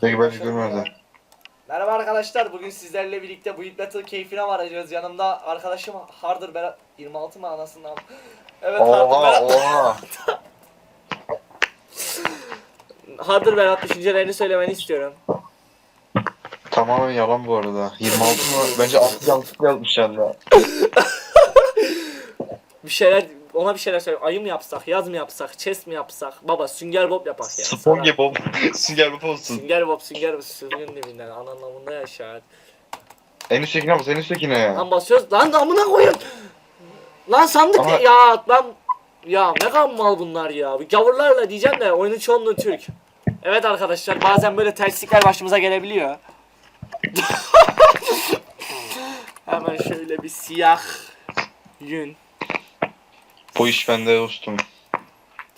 Peki belki görmezler. Merhaba arkadaşlar. Bugün sizlerle birlikte bu Hit Battle keyfine varacağız. Yanımda arkadaşım Hardır Berat 26 mı anasından? Evet Hardır Oha Berat. oha. Hardır Berat düşüncelerini söylemeni istiyorum. Tamamen yalan bu arada. 26 mı? Bence 6 yanlışlıkla yazmışlar ya. Bir şeyler ona bir şeyler söyle. Ayı mı yapsak, yaz mı yapsak, chess mi yapsak? Baba sünger bob yapak ya. Gibi bob. Sünger bob olsun. Sünger bob, sünger bob sürgün dibinden an anlamında yaşar. En üsttekine bas en üsttekine ya. Lan basıyoruz. Lan amına koyun. Lan sandık Ama- ya lan ya ne kadar mal bunlar ya. Bu Gavurlarla diyeceğim de oyunun çoğunluğu Türk. Evet arkadaşlar bazen böyle terslikler başımıza gelebiliyor. Hemen şöyle bir siyah yün. Bu iş bende dostum.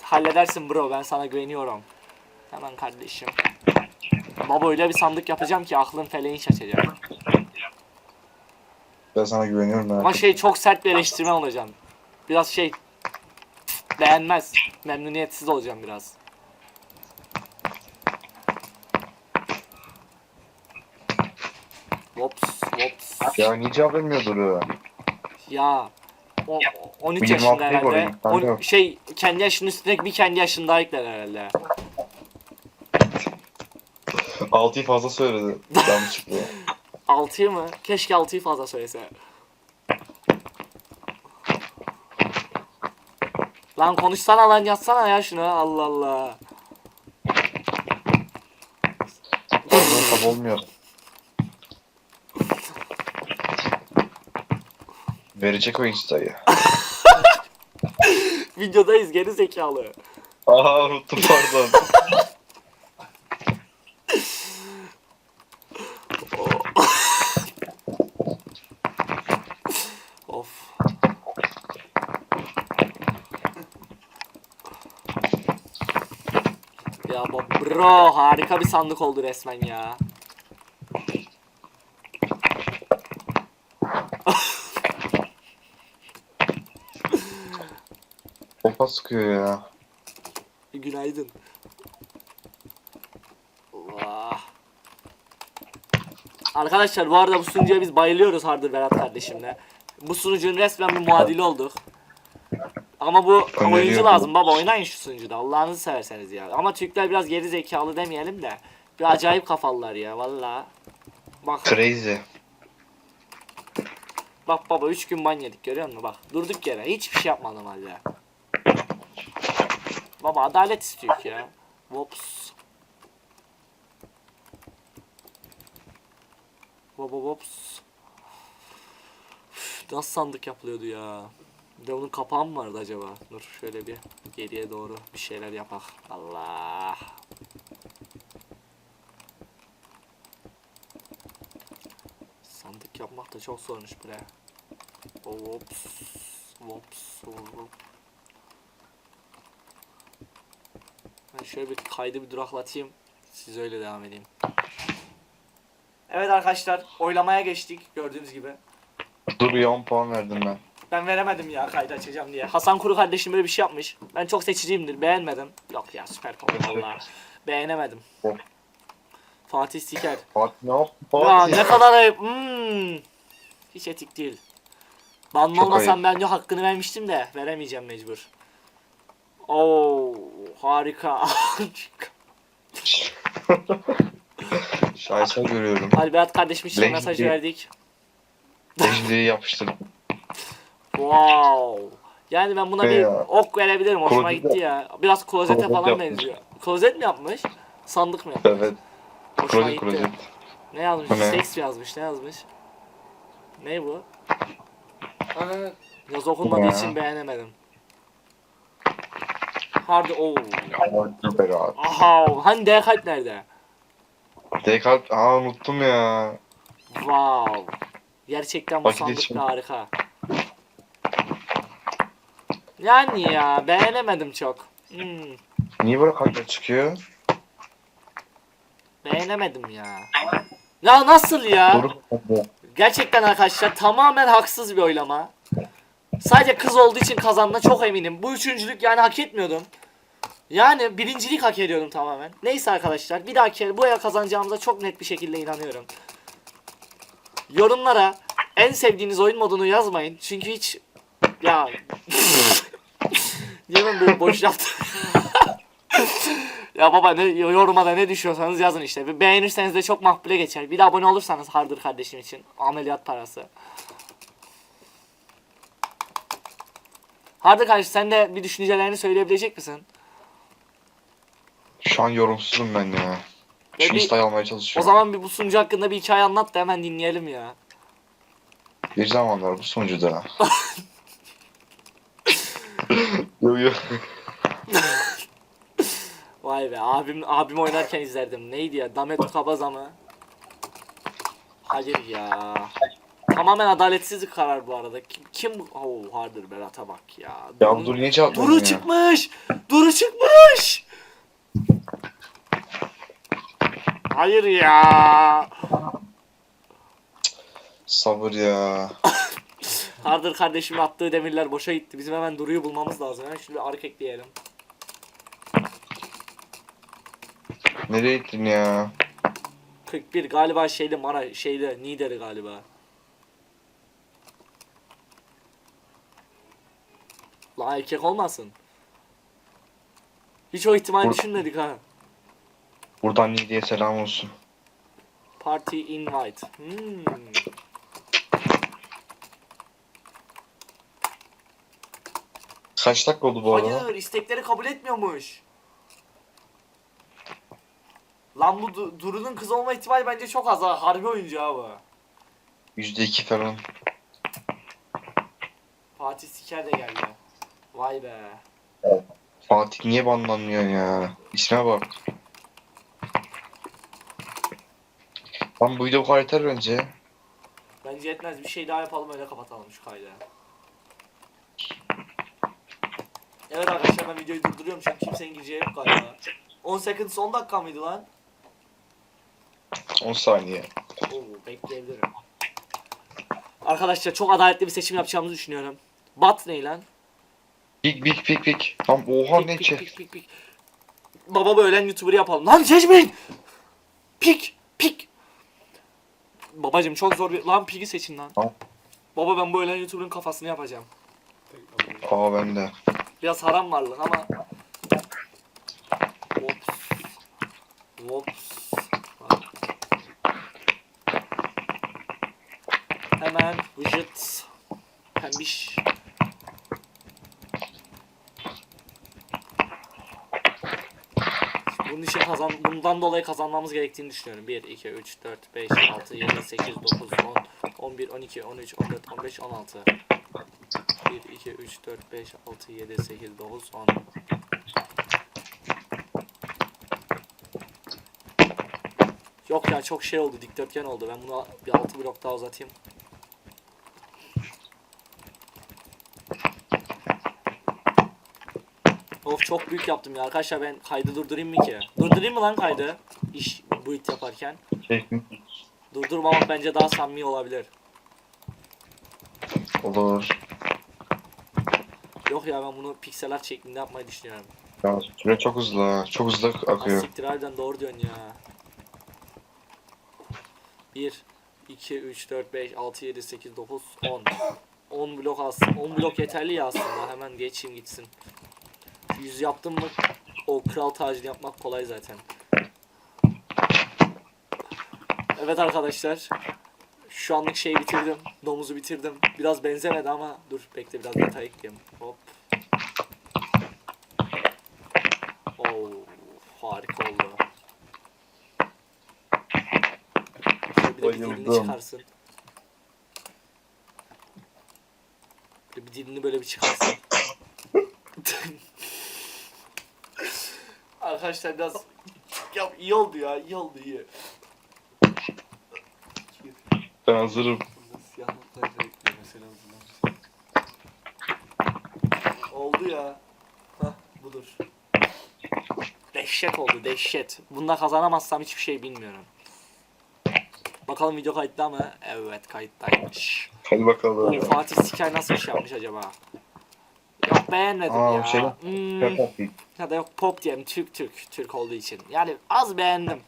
Halledersin bro ben sana güveniyorum. Hemen kardeşim. Baba öyle bir sandık yapacağım ki aklın feleğin şaşacak. Ben sana güveniyorum Ama şey çok sert bir eleştirmen olacağım. Biraz şey beğenmez. Memnuniyetsiz olacağım biraz. Wops, wops. Ya niye cevap vermiyor Duru? Ya. O, o- 13 Bir yaşında 26 değil herhalde. On- kanka. şey kendi yaşının üstündeki bir kendi yaşındaydılar herhalde. 6'yı fazla söyledi. Yanlışlıkla. 6'yı mı? Keşke 6'yı fazla söylese. Lan konuşsana lan yazsana ya şunu Allah Allah. Tab olmuyor. Verecek o insta'yı. Videodayız geri zekalı. Aha unuttum pardon. Of. Ya bu bro harika bir sandık oldu resmen ya. Topa sıkıyor ya. Günaydın. Allah. Arkadaşlar bu arada bu sunucuya biz bayılıyoruz Hardır Berat kardeşimle. Bu sunucunun resmen bir muadili olduk. Ama bu oyuncu lazım baba oynayın şu sunucuda Allah'ınızı severseniz ya. Ama Türkler biraz geri zekalı demeyelim de. Bir acayip kafalılar ya valla. Bak Crazy. bak baba 3 gün ban yedik görüyor musun bak durduk yere hiçbir şey yapmadım halde. Baba adalet istiyor ya. Wops. Baba wops. Üf, Nasıl sandık yapılıyordu ya? Bir de bunun kapağı mı vardı acaba? Dur şöyle bir geriye doğru bir şeyler yapak. Allah. Sandık yapmak da çok zormuş bre. Wops. Wops. Wops. Şöyle bir kaydı bir duraklatayım. Siz öyle devam edeyim. Evet arkadaşlar oylamaya geçtik gördüğünüz gibi. Duru'ya 10 puan verdim ben. Ben veremedim ya kaydı açacağım diye. Hasan Kuru kardeşim böyle bir şey yapmış. Ben çok seçiciyimdir beğenmedim. Yok ya süper konu valla. Beğenemedim. Of. Fatih Siker. Fatih ne yaptı? Ya Fatih. ne kadar ayıp. Hmm. Hiç etik değil. Banlı Çok olmasam ben de hakkını vermiştim de veremeyeceğim mecbur. Oo harika. Şaheser görüyorum. Alberat kardeşim için Legendary. mesaj verdik. Legendary'i yapıştırdım. Wow. Yani ben buna bir Ya. ok verebilirim. Hoşuma Klozet- gitti ya. Biraz klozete klozet falan yapmış. benziyor. Klozet mi yapmış? Sandık mı yapmış? Evet. Hoşuma Klozet gitti. klozet. Ne yazmış? Ne? Seks yazmış? Ne yazmış? Ne bu? Aa, Yaz okunmadığı Ya. için beğenemedim. Oh. Süper abi. Aha, hani D kalp nerede? Descartes, aa unuttum ya. Wow. Gerçekten bu Bak sandık da harika. Yani ya beğenemedim çok. Hmm, Niye böyle kalpler çıkıyor? beğenemedim ya. Ya nasıl ya? Doruk Gerçekten arkadaşlar tamamen haksız bir oylama. Sadece kız olduğu için kazandığına çok eminim. Bu üçüncülük yani hak etmiyordum. Yani birincilik hak ediyorum tamamen. Neyse arkadaşlar bir dahaki el bu el kazanacağımıza çok net bir şekilde inanıyorum. Yorumlara en sevdiğiniz oyun modunu yazmayın. Çünkü hiç ya Niye ben böyle boş yaptım? ya baba ne yoruma da ne düşüyorsanız yazın işte. Beğenirseniz de çok makbule geçer. Bir de abone olursanız Hardır kardeşim için ameliyat parası. Hardır kardeşim sen de bir düşüncelerini söyleyebilecek misin? Şu an yorumsuzum ben ya. Ya Şu bir- listayı almaya O çalışıyorum. zaman bir bu sunucu hakkında bir hikaye anlat da hemen dinleyelim ya. Bir zamanlar bu sunucuda. yo yo. Vay be abim abim oynarken izlerdim. Neydi ya? Damet Kabaza mı? Hayır ya. Tamamen adaletsiz bir karar bu arada. Kim, kim oh Hardır Berat'a bak ya. Ya Duru- dur niye cevapladın Duru ya? çıkmış. Duru çıkmış. Hayır ya. Sabır ya. Hardır kardeşimin attığı demirler boşa gitti. Bizim hemen Duru'yu bulmamız lazım. Hemen bir arık ekleyelim. Nereye gittin ya? 41 galiba şeyde Mara şeyde Nider'i galiba. La erkek olmasın. Hiç o ihtimali Bur- düşünmedik ha. Buradan diye selam olsun. Party invite. Hmm. Kaç dakika oldu bu arada? Hayır istekleri kabul etmiyormuş. Lan bu Du- Duru'nun kız olma ihtimali bence çok az ha. Harbi oyuncu ha bu. Yüzde iki falan. Fatih Siker de geldi. Vay be. Fatih niye banlanmıyor ya? İsme bak. Lan bu video bu kadar yeter bence. Bence yetmez bir şey daha yapalım öyle kapatalım şu kaydı. Evet arkadaşlar ben videoyu durduruyorum çünkü kimsenin gireceği yok galiba. 10 seconds 10 dakika mıydı lan? 10 saniye. Oo bekleyebilirim. Arkadaşlar çok adaletli bir seçim yapacağımızı düşünüyorum. Bat ne lan? Pik pik pik pik. Tam oha ne pik, çek. pik, pik, pik. Baba bu ölen YouTuber'ı yapalım. Lan seçmeyin! Pik! Pik! Babacım çok zor bir... Lan piki seçin lan. Tamam. Baba ben bu ölen YouTuber'ın kafasını yapacağım. Aa bende. Biraz haram varlık ama. Ops. Ops. Hemen vıcıt. Pembiş. İçin kazan bundan dolayı kazanmamız gerektiğini düşünüyorum. 1 2 3 4 5 6 7 8 9 10 11 12 13 14 15 16 1, 2, 3, 4, 5, 6, 7, 8, 9, 10. Yok ya çok şey oldu dikdörtgen oldu. Ben bunu bir 6 blok daha uzatayım. Of çok büyük yaptım ya arkadaşlar ben kaydı durdurayım mı ki? Durdurayım mı lan kaydı? İş bu it yaparken. Durdurmamak bence daha samimi olabilir. Olur. Yok ya ben bunu pikseler şeklinde yapmayı düşünüyorum. Ya süre çok hızlı. Çok hızlı akıyor. Harbiden doğru diyorsun ya. 1, 2, 3, 4, 5, 6, 7, 8, 9, 10. 10 blok aslında. 10 blok yeterli ya aslında. Hemen geçeyim gitsin. 100 yaptım mı o kral tacını yapmak kolay zaten. Evet arkadaşlar. Şu anlık şeyi bitirdim. Domuzu bitirdim. Biraz benzemedi ama dur bekle biraz detay ekleyeyim. Hop. Oo, harika oldu. Şöyle bir de bir dilini çıkarsın. Bir dilini böyle bir çıkarsın. Arkadaşlar biraz ya iyi oldu ya iyi oldu iyi. Ben hazırım. Siyah mesela Oldu ya. Hah budur. Dehşet oldu dehşet. Bunda kazanamazsam hiçbir şey bilmiyorum. Bakalım video kayıtta mı? Evet kayıttaymış. Hadi bakalım. Fatih Siker nasıl bir şey yapmış acaba? Beğenmedim Aa, ya. şey- Hmm, Pig. ya da yok pop diyelim Türk Türk Türk olduğu için. Yani az beğendim.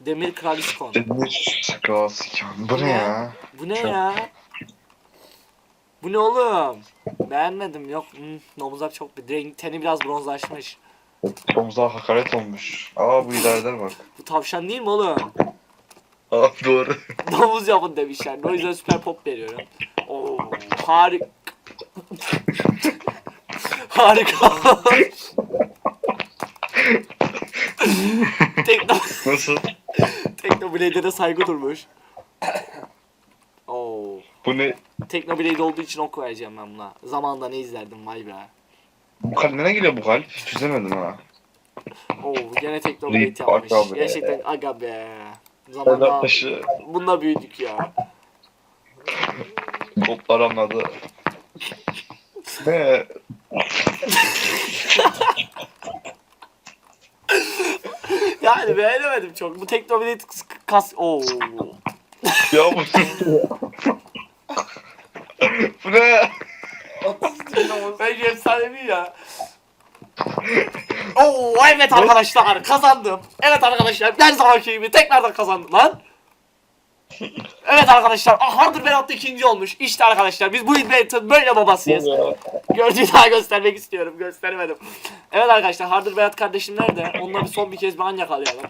Demir Kraliçkon. Demir klasik. Bu Ne? ya? Bu ne Çok- ya? Bu ne oğlum? Beğenmedim yok. Hmm, domuzlar çok bir renk teni biraz bronzlaşmış. Domuza hakaret olmuş. Aa bu ileride bak. Bu tavşan değil mi oğlum? Aa doğru. Domuz yapın demişler. O yüzden süper pop veriyorum. Oo, harika. Harika. Tekno, Nasıl? Teknoblade'e de saygı durmuş. Oo. Bu ne? Teknoblade olduğu için ok vereceğim ben buna. Zamanında ne izlerdim vay be. Bu kalp nereye geliyor bu kalp? Hiç çözemedim ha. Oo gene Teknoblade yapmış. aga be. Gerçekten aga be. Zamanında taşı. bunda büyüdük ya. Botlar anladı. Yani beğenemedim çok. Bu Teknoblade kas... Oo. Ya bu Bu ne? Bence efsanevi ya. Oo evet arkadaşlar kazandım. Evet arkadaşlar her zamanki gibi tekrardan kazandım lan. Evet arkadaşlar ah, Harder Berat da ikinci olmuş. İşte arkadaşlar biz bu iddianın böyle babasıyız. Gördüğü daha göstermek istiyorum. Gösteremedim. Evet arkadaşlar Harder Berat kardeşim nerede? Onunla bir son bir kez bir an yakalayalım.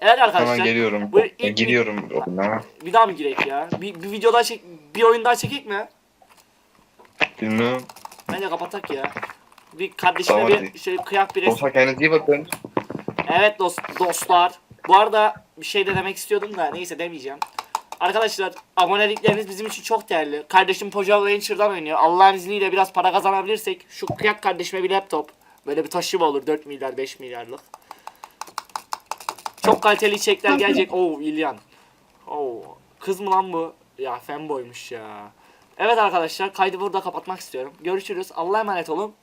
Evet arkadaşlar. Hemen geliyorum. Bu ilk- Giriyorum oyuna. Bir daha mı girek ya? Bir, bir video daha çek, bir oyun daha çekek mi? Bilmiyorum. Bence kapatak ya. Bir kardeşime Tamam, bir hadi. şöyle kıyak bir resim. Olsa kendinize iyi bakın. Evet dost, dostlar. Bu arada bir şey de demek istiyordum da neyse demeyeceğim. Arkadaşlar abonelikleriniz bizim için çok değerli. Kardeşim Pojal Rancher'dan oynuyor. Allah'ın izniyle biraz para kazanabilirsek şu kıyak kardeşime bir laptop. Böyle bir taşıma olur 4 milyar 5 milyarlık. Çok kaliteli içerikler gelecek. Oo İlyan. Oo kız mı lan bu? Ya fanboymuş ya. Evet arkadaşlar kaydı burada kapatmak istiyorum. Görüşürüz. Allah'a emanet olun.